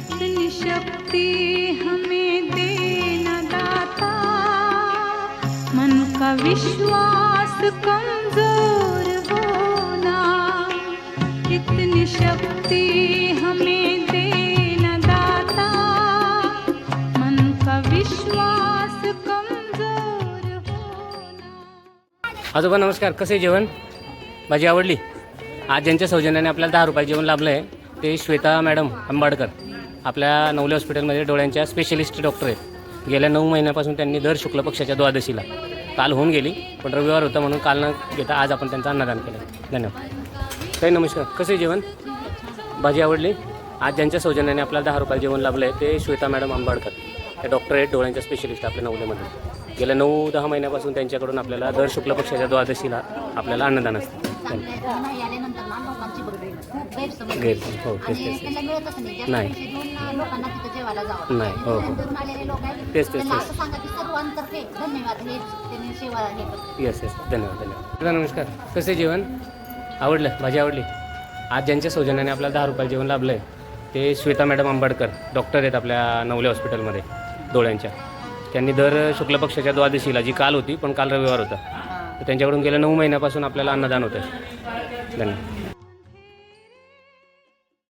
इतनी शक्ति हमें देना दाता। मन का विश्वास कमजोर होना। इतनी शक्ति हमें देना दाता। मन का विश्वास कमजोर होना। आजोबा नमस्कार. कसे जेवण? माझी आवडली? आज ज्यांच्या सौजन्याने आपल्याला दहा रुपये जेवण लाभलं आहे ते श्वेता मॅडम आंबाडकर आपल्या नवले हॉस्पिटलमध्ये डोळ्यांच्या स्पेशलिस्ट डॉक्टर आहेत. गेल्या नऊ महिन्यापासून त्यांनी दर शुक्ल पक्षाच्या द्वादशीला काल होऊन गेली पण रविवार होता म्हणून काल न घेता आज आपण त्यांचं अन्नदान केलं. धन्यवाद. काही नमस्कार. कसं जेवण? भाजी आवडली? आज ज्यांच्या सौजन्याने आपल्याला दहा रुपये जेवण लाभलं आहे ते श्वेता मॅडम आंबाडकर. ते डॉक्टर आहेत डोळ्यांच्या स्पेशलिस्ट आपल्या नवलेमध्ये. गेल्या नऊ दहा महिन्यापासून त्यांच्याकडून आपल्याला दर शुक्ल पक्षाच्या द्वादशीला आपल्याला अन्नदान असतं. गैरसमज, हो, तेच, तेच. नाही. नाही. पैसे देऊन लोकांना तिथं जेवायला जावं नाही, हो, हो. दुरून आलेले लोक आहेत. तेच, तेच, त्यांना तेच. असं सांगा की सर्वांतर्फे धन्यवाद हे त्यांनी सेवा हे करतात. येस येस धन्यवाद धन्यवाद. दादा नमस्कार. कसे जेवण? आवडलं भाजी आवडली? आज ज्यांच्या सौजन्याने आपल्याला दहा रुपये जेवण लाभलं आहे ते श्वेता मॅडम आंबाडकर डॉक्टर आहेत आपल्या नवले हॉस्पिटलमध्ये डोळ्यांच्या. त्यांनी दर शुक्ल पक्षाच्या द्वादशीला जी काल होती पण काल रविवार होता. तर त्यांच्याकडून गेल्या नऊ महिन्यापासून आपल्याला अन्नदान होतं धन्यवाद.